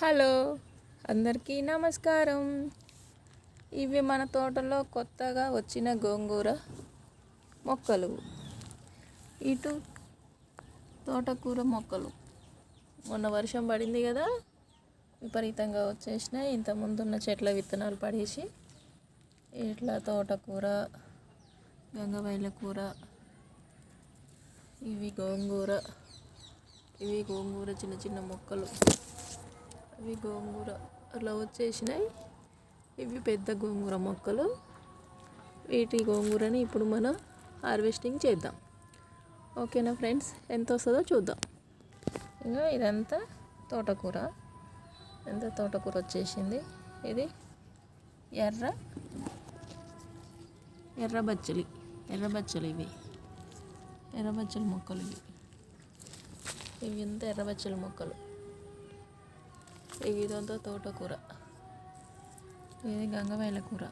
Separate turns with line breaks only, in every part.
Hello అందరికీ నమస్కారం. ఇవి మన తోటలో కొత్తగా వచ్చిన గోంగూర మొక్కలు. ఇటు తోటకూర మొక్కలు. మొన్న వర్షం పడింది కదా విపరీతంగా వచ్చేసినాయి. ఇంత ముందున్న చెట్ల విత్తనాలు పడేసి ఇట్లా తోటకూర గంగవైల కూర ఇవి గోంగూర ఇవి గోంగూర చిన్న చిన్న మొక్కలు. ఇవి గోంగూర అలా వచ్చేసినాయి. ఇవి పెద్ద గోంగూర మొక్కలు. వీటి గోంగూరని ఇప్పుడు మనం హార్వెస్టింగ్ చేద్దాం. ఓకేనా ఫ్రెండ్స్? ఎంత వస్తుందో చూద్దాం. ఇంకా ఇదంతా తోటకూర. ఎంత తోటకూర వచ్చేసింది? ఇది ఎర్ర ఎర్ర బచ్చలి. ఎర్ర బచ్చలు ఇవి. ఎర్రబచ్చలి మొక్కలు ఇవి. ఇవి ఎంత ఎర్రబచ్చలి మొక్కలు? ఇదంతా తోటకూర. ఇది గంగవేల కూర.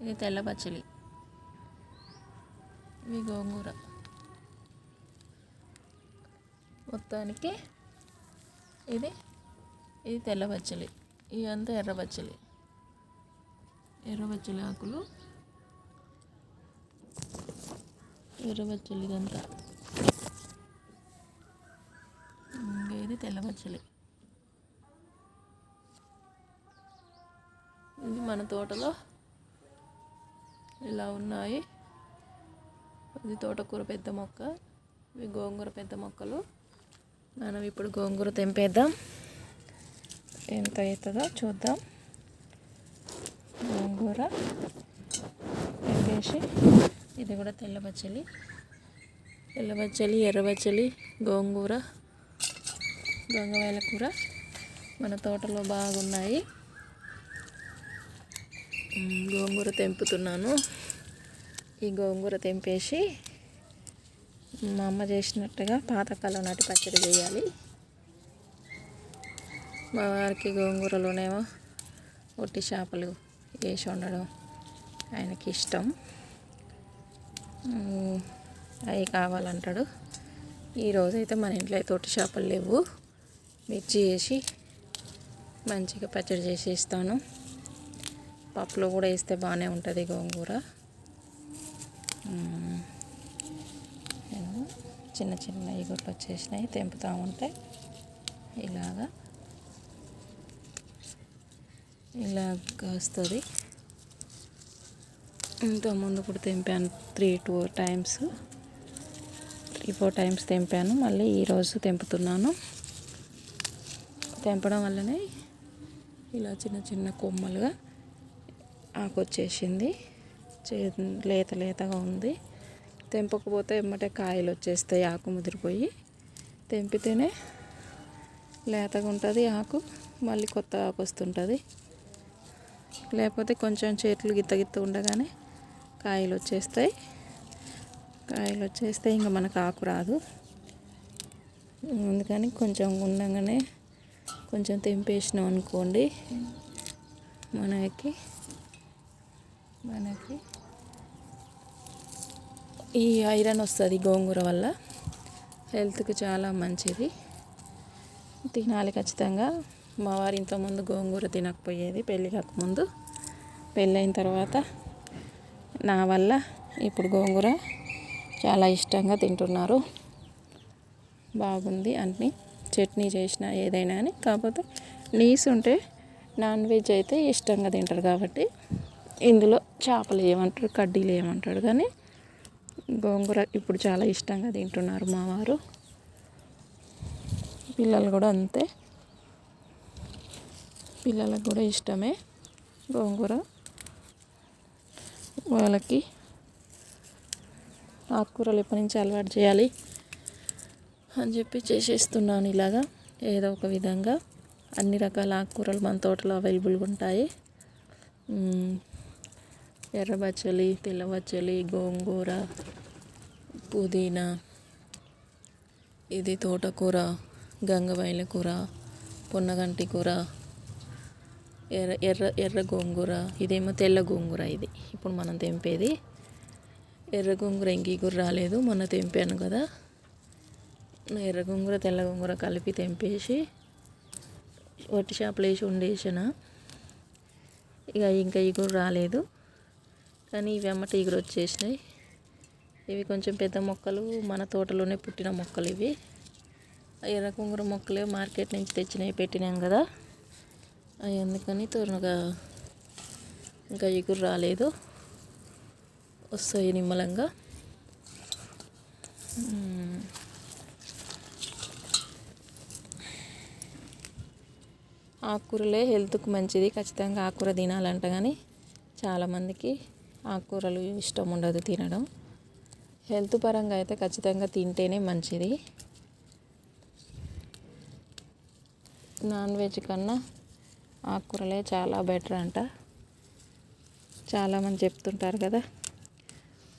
ఇది తెల్ల పచ్చడి. ఇది గోంగూర. మొత్తానికి ఇది ఇది తెల్ల పచ్చలి ఇదంతా ఎర్ర పచ్చడి. ఎర్ర పచ్చడి ఆకులు. ఎర్ర పచ్చడి ఇదంతా. ఇంకా ఇది తెల్ల పచ్చడి. ఇది మన తోటలో ఇలా ఉన్నాయి. ఇది తోటకూర పెద్ద మొక్క ఇవి గోంగూర పెద్ద మొక్కలు. మనం ఇప్పుడు గోంగూర తెంపేద్దాం. ఎంత అవుతుందో చూద్దాం. గోంగూర తెంపేసి ఇది కూడా తెల్ల బచ్చలి తెల్ల బచ్చలి ఎర్ర బచ్చలి గోంగూర గంగవేల కూర మన తోటలో బాగున్నాయి. గోంగూర తెంపుతున్నాను. ఈ గోంగూర తెంపేసి మా అమ్మ చేసినట్టుగా పాతకాలం నాటి పచ్చడి చేయాలి. మా వారికి గోంగూరలోనేమో ఒట్టి చేపలు వేసి వండడం ఆయనకి ఇష్టం. అవి కావాలంటాడు. ఈరోజైతే మన ఇంట్లో అయితే ఒట్టి చేపలు లేవు. మిర్చి వేసి మంచిగా పచ్చడి చేసి ఇస్తాను. పప్పులో కూడా వేస్తే బాగానే ఉంటుంది గోంగూర. చిన్న చిన్న ఇగుర్లు వచ్చేసినాయి తెంపుతూ ఉంటే ఇలాగా. ఇలాగ వస్తుంది ఇంత ముందు కూడా తెంపాను three two times three four times తెంపాను. మళ్ళీ ఈరోజు తెంపుతున్నాను. తెంపడం వల్లనే ఇలా చిన్న చిన్న కొమ్మలుగా ఆకు వచ్చేసింది చే లేత లేతగా ఉంది. తెంపకపోతే ఎమ్మటే కాయలు వచ్చేస్తాయి ఆకు ముదిరిపోయి. తెంపితేనే లేతగా ఉంటుంది ఆకు మళ్ళీ కొత్త ఆకు వస్తుంటుంది. లేకపోతే కొంచెం చేతులు గిత్త గిత్త ఉండగానే కాయలు వచ్చేస్తాయి కాయలు వచ్చేస్తే ఇంకా మనకు ఆకు రాదు. అందుకని కొంచెం ఉండగానే కొంచెం తెంపేసినాం అనుకోండి మనకి మనకి. ఈ ఐరన్ వస్తుంది గోంగూర వల్ల. హెల్త్కి చాలా మంచిది. తినాలి ఖచ్చితంగా. మా వారు ఇంతకుముందు గోంగూర తినకపోయేది పెళ్ళి కాకముందు. పెళ్ళైన తర్వాత నా వల్ల ఇప్పుడు గోంగూర చాలా ఇష్టంగా తింటున్నారు. బాగుంది అన్నీ. చట్నీ చేసినా ఏదైనా అని. కాకపోతే నీస్ ఉంటే నాన్ వెజ్ అయితే ఇష్టంగా తింటారు కాబట్టి ఇందులో చేపలు ఏమంటారు కడ్డీలు ఏమంటాడు కానీ గోంగూర ఇప్పుడు చాలా ఇష్టంగా తింటున్నారు మా వారు. పిల్లలు కూడా అంతే. పిల్లలకు కూడా ఇష్టమే గోంగూర. వాళ్ళకి ఆకుకూరలు ఎప్పటి నుంచి అలవాటు చేయాలి అని చెప్పి చేసేస్తున్నాను ఇలాగా. ఏదో ఒక విధంగా అన్ని రకాల ఆకుకూరలు మన తోటలో అవైలబుల్గా ఉంటాయి. ఎర్రబచ్చలి ఎర్ర బచ్చలి తెల్ల బచ్చలి గోంగూర పుదీనా. ఇది తోటకూర గంగవైల కూర పొన్నగంటి కూర ఎర్ర ఎర్ర ఎర్ర గోంగూర. ఇదేమో తెల్ల గోంగూర ఇది. ఇప్పుడు మనం తెంపేది ఎర్ర గోంగూర. ఇంక ఈ రాలేదు. మొన్న తెంపాను కదా. ఎర్ర గోంగూర తెల్ల గోంగూర కలిపి తెంపేసి వట్టి షాప్లో వేసి ఉండేసిన ఇక ఇంకా ఈ కూర రాలేదు. కానీ ఇవి అమ్మట ఇగురు వచ్చేసినాయి. ఇవి కొంచెం పెద్ద మొక్కలు మన తోటలోనే పుట్టిన మొక్కలు ఇవి. ఎర్ర కుంగుర మొక్కలే మార్కెట్ నుంచి తెచ్చినవి పెట్టినాం కదా. అవి అందుకని త్వరగా ఇంకా ఇగురు రాలేదు. వస్తాయి నిమ్మలంగా. ఆకుకూరలే హెల్త్కి మంచిది. ఖచ్చితంగా ఆకుకూర తినాలంట కానీ చాలామందికి ఆకుకూరలు ఇష్టం ఉండదు తినడం. హెల్త్ పరంగా అయితే ఖచ్చితంగా తింటేనే మంచిది. నాన్ వెజ్ కన్నా ఆకుకూరలే చాలా బెటర్ అంట. చాలామంది చెప్తుంటారు కదా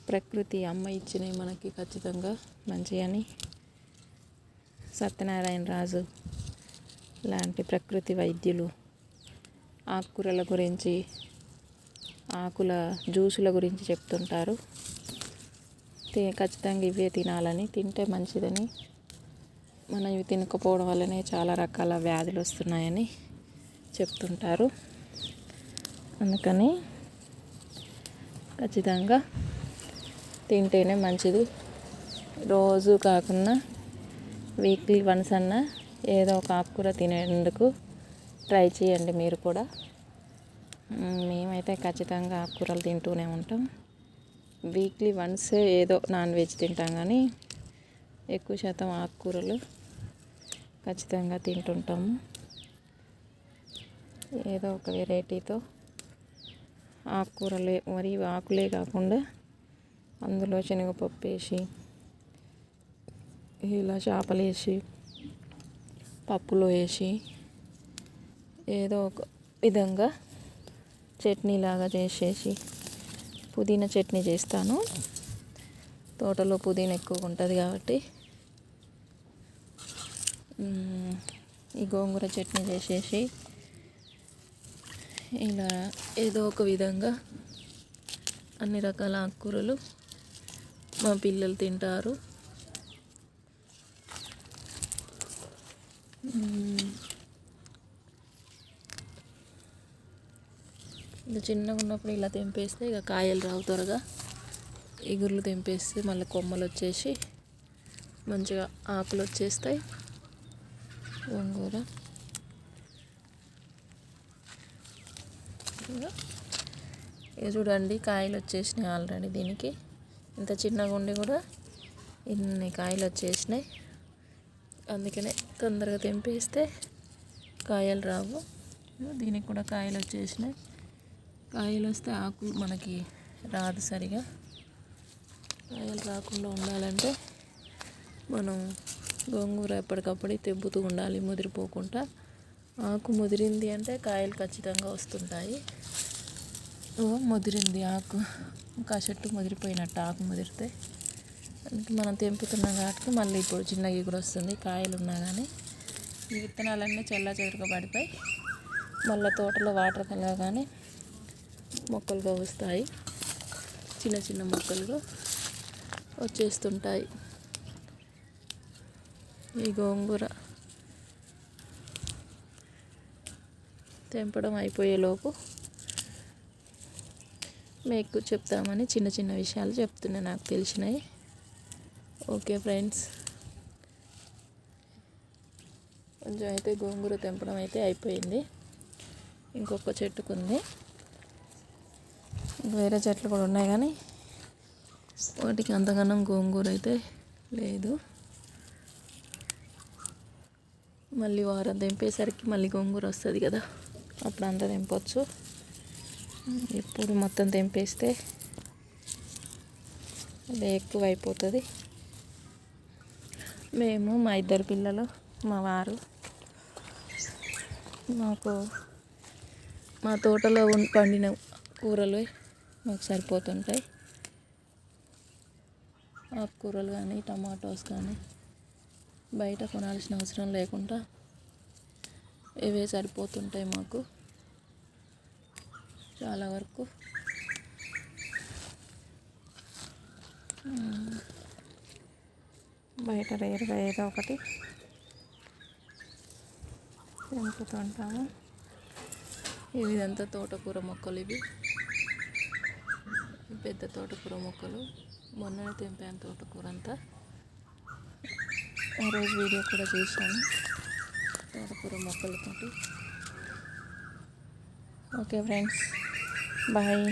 ప్రకృతి అమ్మ ఇచ్చినవి మనకి ఖచ్చితంగా మంచి అని. సత్యనారాయణ రాజు లాంటి ప్రకృతి వైద్యులు ఆకుకూరల గురించి ఆకుల జ్యూసుల గురించి చెప్తుంటారు. తి ఖచ్చితంగా ఇవే తినాలని తింటే మంచిదని. మనం ఇవి తినకపోవడం వల్లనే చాలా రకాల వ్యాధులు వస్తున్నాయని చెప్తుంటారు. అందుకని ఖచ్చితంగా తింటేనే మంచిది. రోజు కాకుండా వీక్లీ వన్స్ అన్న ఏదో ఒక ఆకుకూర తినేందుకు ట్రై చేయండి మీరు కూడా. మేమైతే ఖచ్చితంగా ఆకుకూరలు తింటూనే ఉంటాం. వీక్లీ వన్స్ ఏదో నాన్ వెజ్ తింటాం కానీ ఎక్కువ శాతం ఆకుకూరలు ఖచ్చితంగా తింటుంటాము ఏదో ఒక వెరైటీతో ఆకుకూరలే మరి ఆకులే కాకుండా అందులో శనగపప్పు వేసి ఇలా చేపలు వేసి పప్పులో వేసి ఏదో ఒక విధంగా చట్నీ లాగా చేసేసి పుదీనా చట్నీ చేస్తాను. తోటలో పుదీనా ఎక్కువ ఉంటుంది కాబట్టి. ఈ గోంగూర చట్నీ చేసేసి ఇలా ఏదో ఒక విధంగా అన్ని రకాల ఆకుకూరలు మా పిల్లలు తింటారు మ్మ్. ఇది చిన్నగా ఉన్నప్పుడు ఇలా తెంపేస్తే ఇక కాయలు రావు త్వరగా. ఎగుర్లు తెంపేస్తే మళ్ళీ కొమ్మలు వచ్చేసి మంచిగా ఆకులు వచ్చేస్తాయి. గోంగూర. ఇక చూడండి కాయలు వచ్చేసినాయి ఆల్రెడీ దీనికి. ఇంత చిన్నగా ఉండి కూడా ఇన్ని కాయలు వచ్చేసినాయి. అందుకనే తొందరగా తెంపేస్తే కాయలు రావు. దీనికి కూడా కాయలు వచ్చేసినాయి. కాయలు వస్తే ఆకు మనకి రాదు సరిగా. కాయలు రాకుండా ఉండాలంటే మనం గోంగూర ఎప్పటికప్పుడు తెంపుతూ ఉండాలి ముదిరిపోకుండా. ఆకు ముదిరింది అంటే కాయలు ఖచ్చితంగా వస్తుంటాయి. ఓ ముదిరింది ఆకు. ఇంకా చెట్టు ముదిరిపోయినట్టు ఆకు ముదిరితే. అందుకే మనం తెంపుతున్నాం కాబట్టి మళ్ళీ ఇప్పుడు చిన్న ఎగురు వస్తుంది కాయలు ఉన్నా కానీ ఈ విత్తనాలన్నీ చెల్ల పడిపోయి మళ్ళీ తోటలో వాటర్ కలగానే మొక్కలుగా వస్తాయి. చిన్న చిన్న మొక్కలుగా వచ్చేస్తుంటాయి. ఈ గోంగూర తెంపడం అయిపోయేలోపు మీకు చెప్తామని చిన్న చిన్న విషయాలు చెప్తున్నా నాకు తెలిసినవి. Okay friends. కొంచెం అయితే గోంగూర తెంపడం అయితే అయిపోయింది. ఇంకొక చెట్టుకుంది. వేరే చెట్లు కూడా ఉన్నాయి కానీ వాటికి అంతగానం గోంగూర అయితే లేదు. మళ్ళీ వారం తెంపేసరికి మళ్ళీ గోంగూర వస్తుంది కదా అప్పుడు అంతా తెంపొచ్చు. ఇప్పుడు మొత్తం తెంపేస్తే అది ఎక్కువ అయిపోతుంది మేము మా ఇద్దరు పిల్లలు మా వారు మాకు మా తోటలో పండిన కూరలు మాకు సరిపోతుంటాయి. ఆకుకూరలు కానీ టమాటోస్ కానీ బయట కొనాల్సిన అవసరం లేకుండా ఇవే సరిపోతుంటాయి మాకు. చాలా వరకు. బయట రేరుగా ఏదో ఒకటి తెంపుతూ ఉంటాము ఇవి ఇదంతా తోటకూర మొక్కలు ఇవి? పెద్ద తోటకూర మొక్కలు మొన్ననే తెంపాను తోటకూర అంతా ఆ రోజు వీడియో కూడా చేశాను తోటకూర మొక్కలతోటి. Okay friends bye.